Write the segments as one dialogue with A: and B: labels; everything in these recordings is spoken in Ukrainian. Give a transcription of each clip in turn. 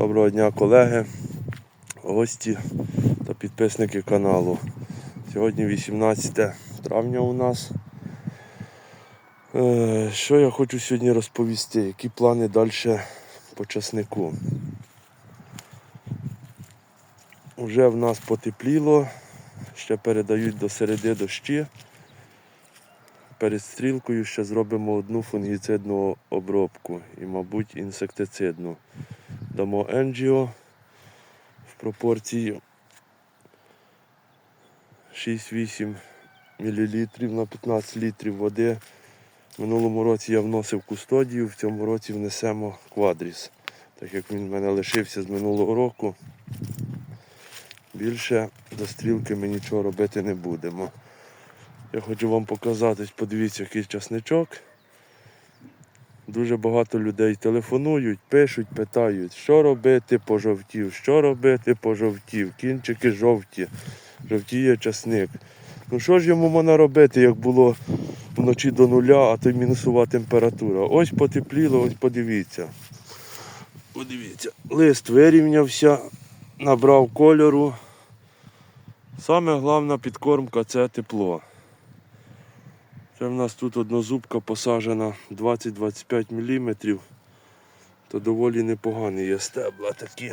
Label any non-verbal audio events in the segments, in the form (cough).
A: Доброго дня, колеги, гості та підписники каналу. Сьогодні 18 травня у нас. Е, Що я хочу сьогодні розповісти? Які плани далі по часнику? Уже в нас потепліло, ще передають до середи дощі. Перед стрілкою ще зробимо одну фунгіцидну обробку і, мабуть, інсектицидну. Дамо енджіо в пропорції 6-8 мл на 15 літрів води. Минулому році я вносив кустодію, в цьому році внесемо квадріс, так як він в мене лишився з минулого року. Більше до стрілки ми нічого робити не будемо. Я хочу вам показати, подивіться, який часничок. Дуже багато людей телефонують, пишуть, питають, що робити пожовтів, що робити пожовтів, кінчики жовті, жовтіє часник. Ну що ж йому можна робити, як було вночі до нуля, а то й мінусова температура. Ось потепліло, ось подивіться. Подивіться, лист вирівнявся, набрав кольору. Саме головна підкормка це тепло. Це в нас тут однозубка посаджена 20-25 мм, то доволі непогані є стебла такі.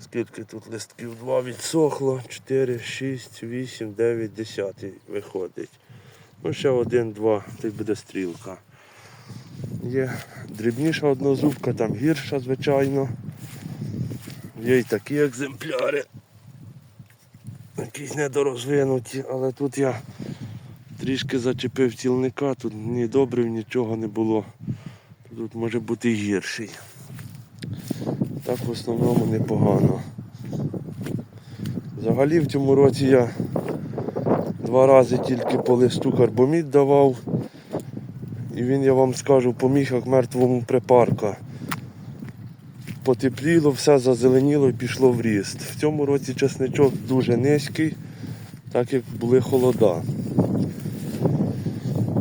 A: Скільки тут листків? Два відсохло, 4, 6, 8, 9, 10 виходить. Ну ще один, два, тут буде стрілка. Є дрібніша однозубка, там гірша, звичайно. Є й такі екземпляри. Якісь недорозвинуті, але тут я трішки зачепив цілника, тут ні добрив, нічого не було. Тут може бути гірший. Так в основному непогано. Взагалі в цьому році я два рази тільки по листу карбомід давав. І він, я вам скажу, поміг як мертвому припарка. Потепліло, все зазеленіло і пішло в ріст. В цьому році чесничок дуже низький, так як були холода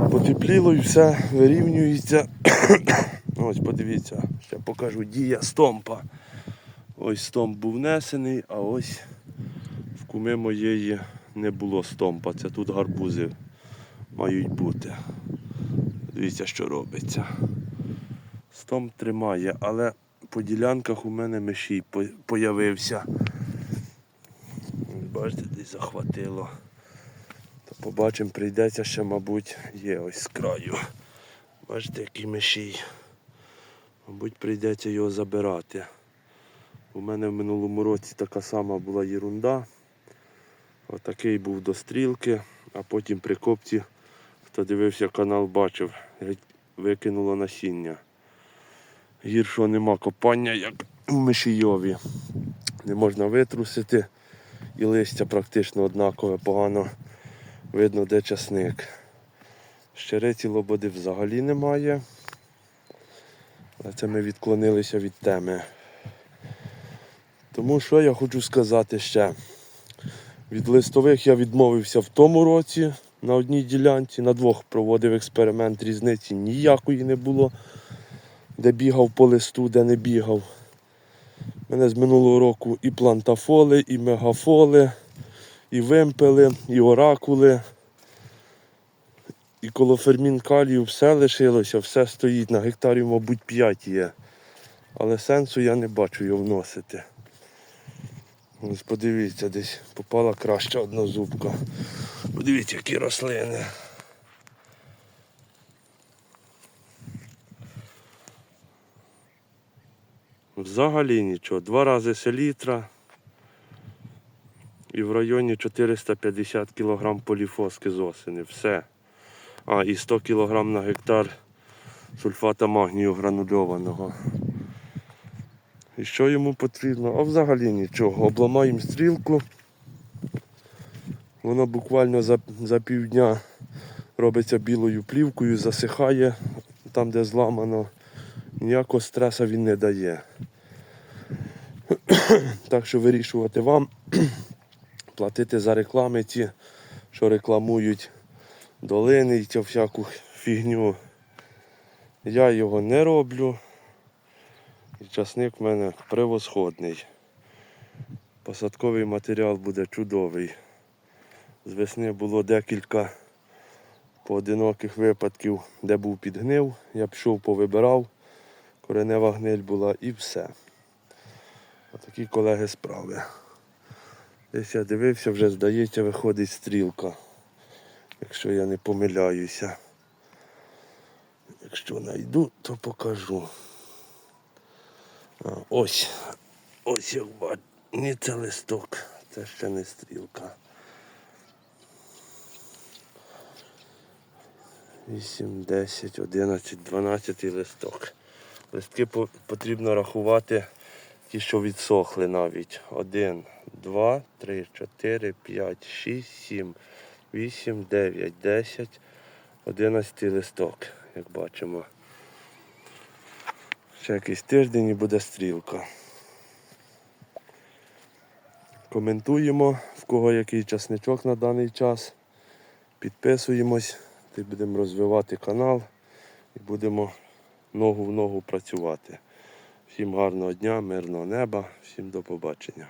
A: потепліло і все вирівнюється. (coughs) Ось подивіться, ще покажу дія стомпа. Ось стомп був внесений, а ось в куми моєї не було стомпа. Це тут гарбузи мають бути. Дивіться, що робиться. Стомп тримає, але по ділянках у мене мишій появився. Бачите, десь захватило. Побачимо, прийдеться ще, мабуть, є ось з краю. Бачите, який мишій. Мабуть, прийдеться його забирати. У мене в минулому році така сама була єрунда. Отакий був до стрілки, а потім при копці, хто дивився канал, бачив, викинуло насіння. Гіршого нема копання, як в мишійові. Не можна витрусити і листя практично однакове, погано видно, де часник. Щериці лободи взагалі немає. Але це ми відклонилися від теми. Тому що я хочу сказати ще. Від листових я відмовився в тому році на одній ділянці, на двох проводив експеримент, різниці ніякої не було, де бігав по листу, де не бігав. У мене з минулого року і плантафоли, і мегафоли, і вимпели, і оракули. І коло фермін калію все лишилося, все стоїть. На гектарів, мабуть, 5 є. Але сенсу я не бачу його вносити. Ось подивіться, десь попала краща однозубка. Подивіться, які рослини. Взагалі нічого. Два рази селітра і в районі 450 кг поліфоски з осени. Все. А, і 100 кг на гектар сульфата магнію гранульованого. І що йому потрібно? А взагалі нічого. Обламаємо стрілку. Воно буквально за, за півдня робиться білою плівкою, засихає там, де зламано. Ніякого стресу він не дає. (coughs) Так що вирішувати вам, платити за реклами ті, що рекламують долини і цю всяку фігню. Я його не роблю. І часник в мене превосходний. Посадковий матеріал буде чудовий. З весни було декілька поодиноких випадків, де був підгнив. Я пішов, повибирав, коренева гниль була і все. Отакі колеги справи. Десь я дивився, вже здається, виходить стрілка. Якщо я не помиляюся. Якщо знайду, то покажу. А, ось. Ось як бачу. Ні, це листок. Це ще не стрілка. 8, 10, 11, 12 листок. Листки потрібно рахувати ті, що відсохли навіть. 1, 2, 3, 4, 5, 6, 7, 8, 9, 10, 11 листок, як бачимо. Ще якийсь тиждень і буде стрілка. Коментуємо, в кого який часничок на даний час. Підписуємось, будемо розвивати канал і будемо ногу в ногу працювати. Всім гарного дня, мирного неба, всім до побачення.